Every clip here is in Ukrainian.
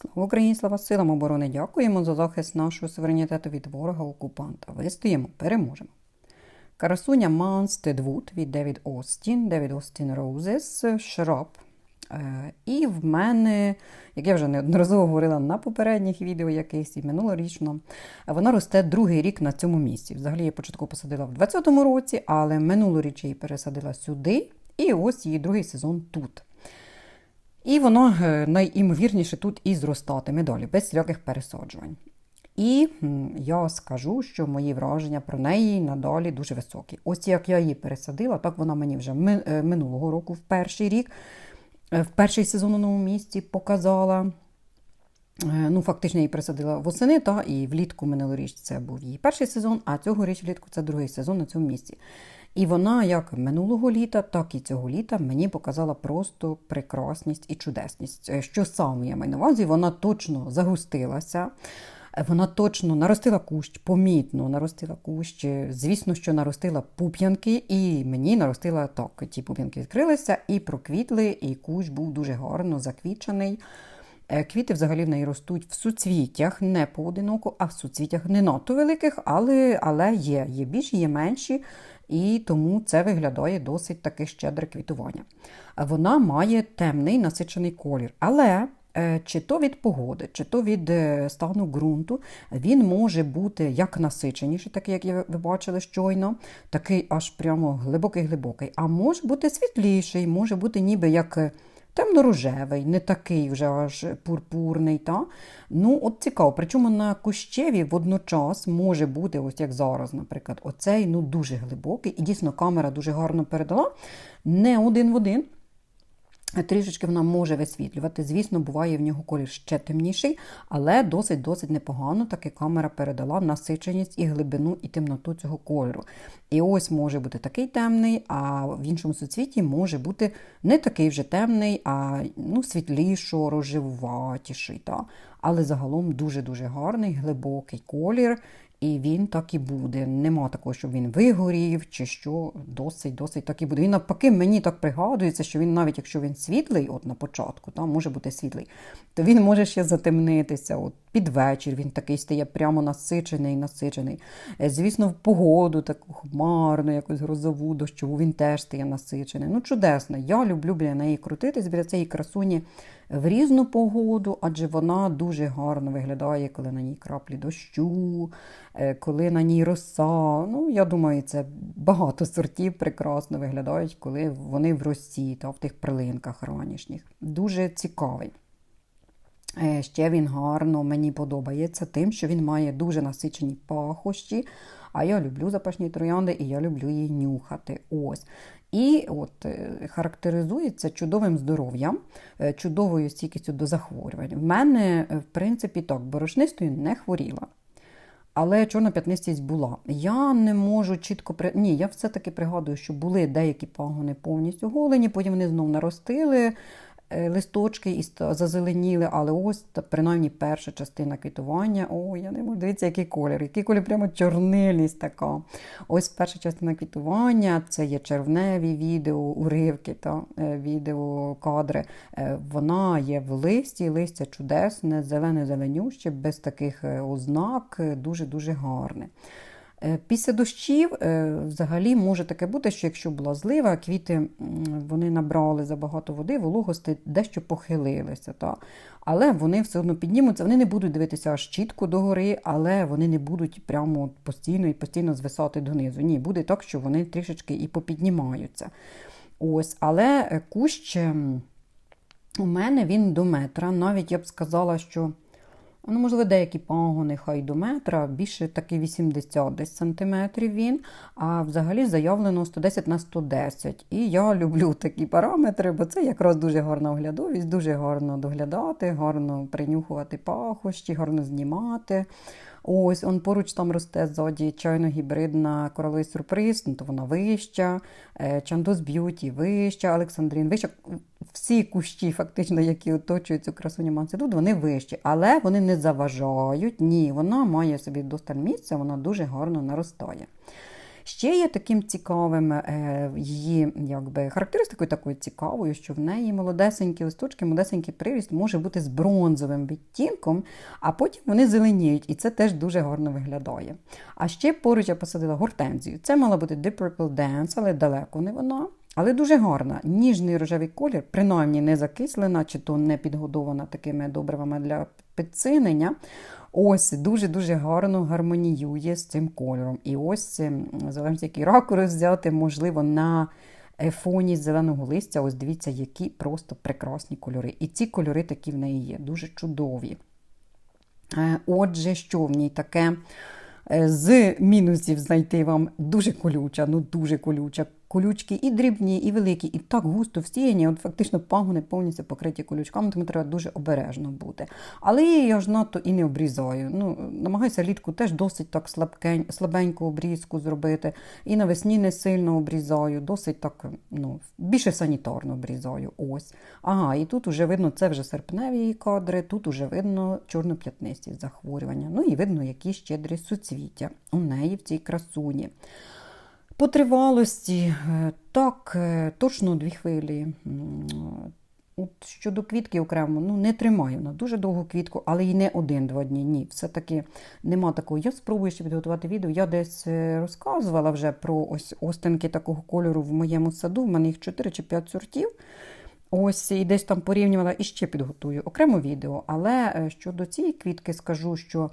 Слава Україні, слава силам оборони! Дякуємо за захист нашого суверенітету від ворога-окупанта. Вистоїмо, переможемо. Красуня Манстедвуд від Девід Остін, Девід Остін Роузес, Шраб. Е, І в мене, як я вже неодноразово говорила на попередніх відео якихось і минулорічно, вона росте другий рік на цьому місці. Взагалі я початку посадила в 2020 році, але минулоріч її пересадила сюди, і ось її другий сезон тут. І воно е, найімовірніше тут і зростатиме далі, без всіляких пересаджувань. І я скажу, що мої враження про неї надалі дуже високі. Ось як я її пересадила, так вона мені вже е, минулого року в перший рік, е, в перший сезон у новому місці показала. Ну, фактично, її пересадила восени, та і влітку минулоріч це був її перший сезон, а цьогоріч влітку це другий сезон на цьому місці. І вона, як минулого літа, так і цього літа, мені показала просто прекрасність і чудесність. Е, Що саме я маю на увазі, вона точно загустилася. е, Вона точно наростила кущ, помітно наростила кущ. Е, Звісно, що наростила пуп'янки, і мені наростила так. Ті пуп'янки відкрилися і проквітли, і кущ був дуже гарно заквічений. Квіти взагалі в неї ростуть в суцвіттях, не поодиноко, а в суцвіттях не надто великих, але, але є. Є більші, є менші, і тому це виглядає досить таке щедре квітування. Вона має темний насичений колір, але е, чи то від погоди, чи то від е, стану ґрунту, він може бути як насиченіший, такий, як ви бачили щойно, такий аж прямо глибокий-глибокий, а може бути світліший, може бути ніби як. Темно-рожевий, не такий вже аж пурпурний. Та? Ну, от цікаво. Причому на кущеві водночас може бути, ось як зараз, наприклад, оцей ну, дуже глибокий. І дійсно камера дуже гарно передала. Не один в один. Трішечки вона може висвітлювати. Звісно, буває в нього колір ще темніший, але досить-досить непогано таки камера передала насиченість і глибину, і темноту цього кольору. І ось може бути такий темний, а в іншому суцвіті може бути не такий вже темний, а ну, світлішо, рожевуватіший. Та? Але загалом дуже-дуже гарний, глибокий колір. І він так і буде. Нема такого, щоб він вигорів чи що, досить, досить так і буде. Він навпаки, мені так пригадується, що він, навіть якщо він світлий, от на початку, там може бути світлий, то він може ще затемнитися. От під вечір він такий стає прямо насичений, насичений. Е, Звісно, в погоду таку хмарну, якусь грозову, дощову, він теж стає насичений. Ну, чудесно. Я люблю біля неї крутитись, біля цієї красуні в різну погоду, адже вона дуже гарно виглядає, коли на ній краплі дощу, е, коли на ній роса. Ну, я думаю, це багато сортів прекрасно виглядають, коли вони в росі та в тих прилинках ранішніх. Дуже цікавий. Е, Ще він гарно мені подобається тим, що він має дуже насичені пахощі. А я люблю запашні троянди і я люблю її нюхати. Ось. І от е, характеризується чудовим здоров'ям, е, чудовою стійкістю до захворювань. В мене, е, в принципі, так, борошнистою не хворіла. Але чорна п'ятнистість була. Я не можу чітко. Ні, я все-таки пригадую, що були деякі пагони повністю голені, потім вони знов наростили листочки і зазеленіли, але ось принаймні перша частина квітування. О, я не можу дивіться, який колір. Який колір прямо чорнилість така. Ось перша частина квітування це є червневі відео, уривки та е, відео, кадри. Е, Вона є в листі, листя чудесне, зелене зеленюще, без таких е, ознак, е, дуже-дуже гарне. Е, Після дощів е, взагалі може таке бути, що якщо була злива, квіти вони набрали забагато води, вологості дещо похилилися. Та? Але вони все одно піднімуться, вони не будуть дивитися аж чітко догори, але вони не будуть прямо постійно і постійно звисати донизу. Ні, буде так, що вони трішечки і попіднімаються. Ось, але е, кущ ем, у мене він до метра. Навіть я б сказала, що ну, можливо, деякі пагони хай до метра, більше таки 80 десь сантиметрів він, а взагалі заявлено 110 на 110. І я люблю такі параметри, бо це якраз дуже гарна оглядовість, дуже гарно доглядати, гарно принюхувати пахощі, гарно знімати. Ось, он поруч там росте ззаді чайно-гібридна кораловий сюрприз, ну, то вона вища, е, Чандос Б'юті вища, Олександрин вища. Всі кущі, фактично, які оточують цю красуню Мансидуд, вони вищі, але вони не заважають. Ні, вона має собі досталь місця, вона дуже гарно наростає. Ще є таким цікавим е, її якби, характеристикою такою цікавою, що в неї молодесенькі листочки, молодесенький приріст може бути з бронзовим відтінком, а потім вони зеленіють, і це теж дуже гарно виглядає. А ще поруч я посадила гортензію. Це мала бути Deep Purple Dance, але далеко не вона. Але дуже гарна. Ніжний рожевий колір, принаймні не закислена, чи то не підгодована такими добривами для підсинення. Ось дуже-дуже гарно гармоніює з цим кольором. І ось, залежно який ракурс взяти, можливо, на фоні зеленого листя, ось дивіться, які просто прекрасні кольори. І ці кольори такі в неї є, дуже чудові. Е, отже, що в ній таке? Е, з мінусів знайти вам дуже колюча, ну дуже колюча колючки і дрібні, і великі, і так густо всіяні, от фактично пагони повністю покриті колючками, тому треба дуже обережно бути. Але я ж надто і не обрізаю. Ну, Намагаюся літку теж досить так слабкень, слабеньку обрізку зробити. І навесні не сильно обрізаю, досить так, ну, більше санітарно обрізаю. Ось. Ага, і тут вже видно, це вже серпневі кадри, тут вже видно чорноп'ятнисті захворювання. Ну і видно, які щедрі суцвіття у неї в цій красуні. По тривалості, е, так, е, точно дві хвилі. От Щодо квітки окремо, ну не тримаю на дуже довгу квітку, але й не один-два дні. Ні, все-таки нема такого. Я спробую ще підготувати відео. Я десь е, розказувала вже про ось остинки такого кольору в моєму саду. В мене їх 4 чи 5 сортів. Ось і десь там порівнювала і ще підготую окремо відео. Але щодо цієї квітки скажу, що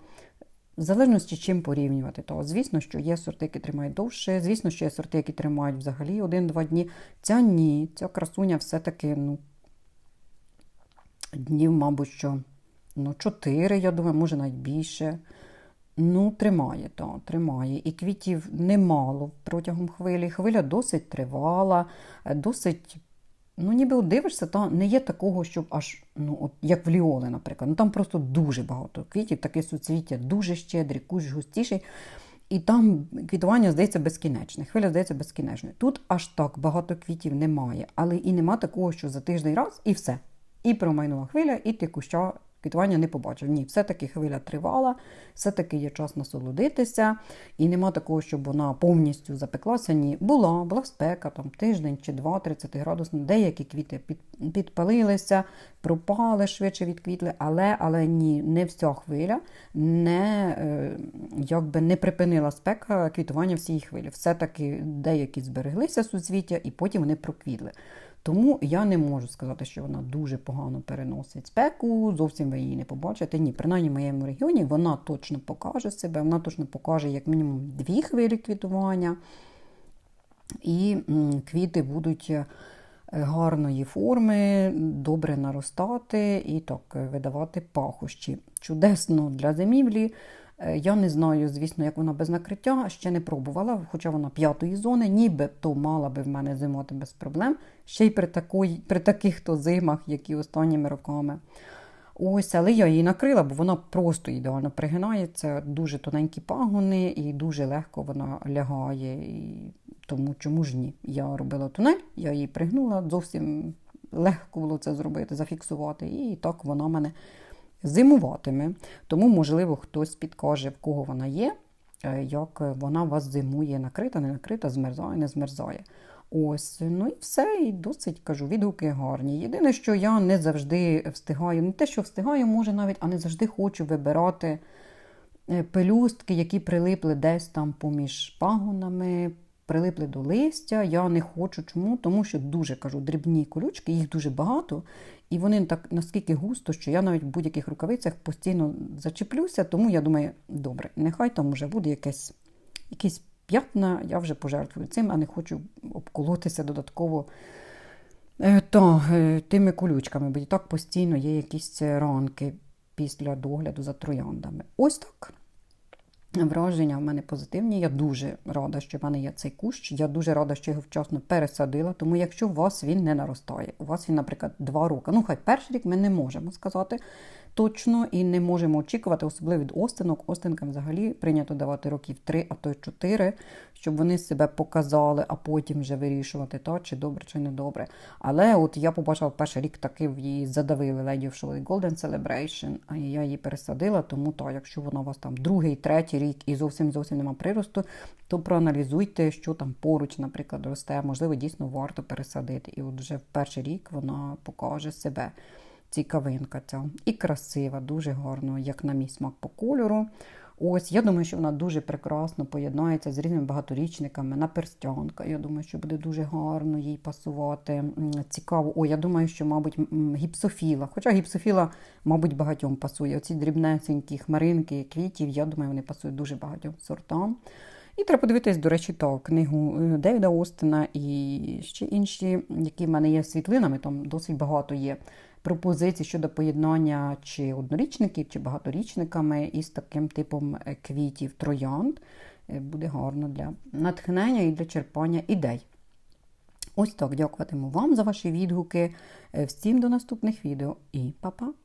в залежності чим порівнювати, то звісно, що є сорти, які тримають довше, звісно, що є сорти, які тримають взагалі один-два дні. Ця ні, ця красуня все-таки ну, днів, мабуть, що ну, 4, я думаю, може навіть більше. Ну, тримає, так, тримає. І квітів немало протягом хвилі. Хвиля досить тривала, досить Ну, ніби от дивишся, то не є такого, щоб аж, ну, от як в Ліоли, наприклад. Ну, Там просто дуже багато квітів, таке суцвіття, дуже щедрі, кущ густіший. І там квітування, здається, безкінечне. Хвиля здається безкінечною. Тут аж так багато квітів немає, але і нема такого, що за тиждень раз, і все. І промайнула хвиля, і ти куща квітування не побачив. Ні, все-таки хвиля тривала, все-таки є час насолодитися, і нема такого, щоб вона повністю запеклася. Ні, була, була спека, там тиждень чи два, 30 градусів. Деякі квіти під, підпалилися, пропали швидше відквітли, але але ні, не вся хвиля не е, якби не припинила спека квітування всієї хвилі. Все-таки деякі збереглися суцвіття і потім вони проквітли. Тому я не можу сказати, що вона дуже погано переносить спеку, зовсім ви її не побачите. Ні, принаймні в моєму регіоні вона точно покаже себе, вона точно покаже, як мінімум, дві хвилі квітування. І квіти будуть е, гарної форми, добре наростати і так видавати пахощі. Чудесно для зимівлі. Е, я не знаю, звісно, як вона без накриття, ще не пробувала, хоча вона п'ятої зони, ніби то мала би в мене зимувати без проблем. Ще й при такої, при таких то зимах, які останніми роками. Ось, Але я її накрила, бо вона просто ідеально пригинається, дуже тоненькі пагони і дуже легко вона лягає. І Тому чому ж ні? Я робила тунель, я її пригнула, зовсім легко було це зробити, зафіксувати. І так вона мене зимуватиме. Тому, можливо, хтось підкаже, в кого вона є, е, як вона у вас зимує, накрита, не накрита, змерзає, не змерзає. Ось, ну і все, і досить кажу, відгуки гарні. Єдине, що я не завжди встигаю, не те, що встигаю, може навіть, а не завжди хочу вибирати е, пелюстки, які прилипли десь там поміж пагонами, прилипли до листя. Я не хочу. Чому? Тому що дуже кажу, дрібні колючки, їх дуже багато. І вони так наскільки густо, що я навіть в будь-яких рукавицях постійно зачеплюся, тому я думаю, добре, нехай там вже буде якесь, якісь п'ятна, я вже пожертвую цим, а не хочу обколотися додатково е, та, е, тими колючками, бо і так постійно є якісь ранки після догляду за трояндами. Ось так. Враження в мене позитивні. Я дуже рада, що в мене є цей кущ. Я дуже рада, що його вчасно пересадила. Тому, якщо у вас він не наростає, у вас він, наприклад, два роки. Ну, хай перший рік ми не можемо сказати. Точно і не можемо очікувати, особливо від остинок. Остинкам взагалі прийнято давати років 3, а то й 4, щоб вони себе показали, а потім вже вирішувати, та, чи добре, чи не добре. Але от я побачила перший рік таки в її задавили Lady of Charlotte Golden Celebration, а я її пересадила, тому то, якщо вона у вас там другий, третій рік і зовсім зовсім нема приросту, то проаналізуйте, що там поруч, наприклад, росте. Можливо, дійсно варто пересадити. І от вже в перший рік вона покаже себе. Цікавинка ця. І красива, дуже гарно, як на мій смак по кольору. Ось, я думаю, що вона дуже прекрасно поєднається з різними багаторічниками на перстянка. Я думаю, що буде дуже гарно їй пасувати. Цікаво. О, я думаю, що, мабуть, гіпсофіла. Хоча гіпсофіла, мабуть, багатьом пасує. Оці дрібнесенькі хмаринки квітів, я думаю, вони пасують дуже багатьом сортам. І треба подивитись, до речі, то книгу е, Девіда Остина і ще інші, які в мене є світлинами, там досить багато є пропозицій щодо поєднання чи однорічників, чи багаторічниками із таким типом е, квітів троянд. Е, Буде гарно для натхнення і для черпання ідей. Ось так, дякуватиму вам за ваші відгуки. Е, Всім до наступних відео і па-па!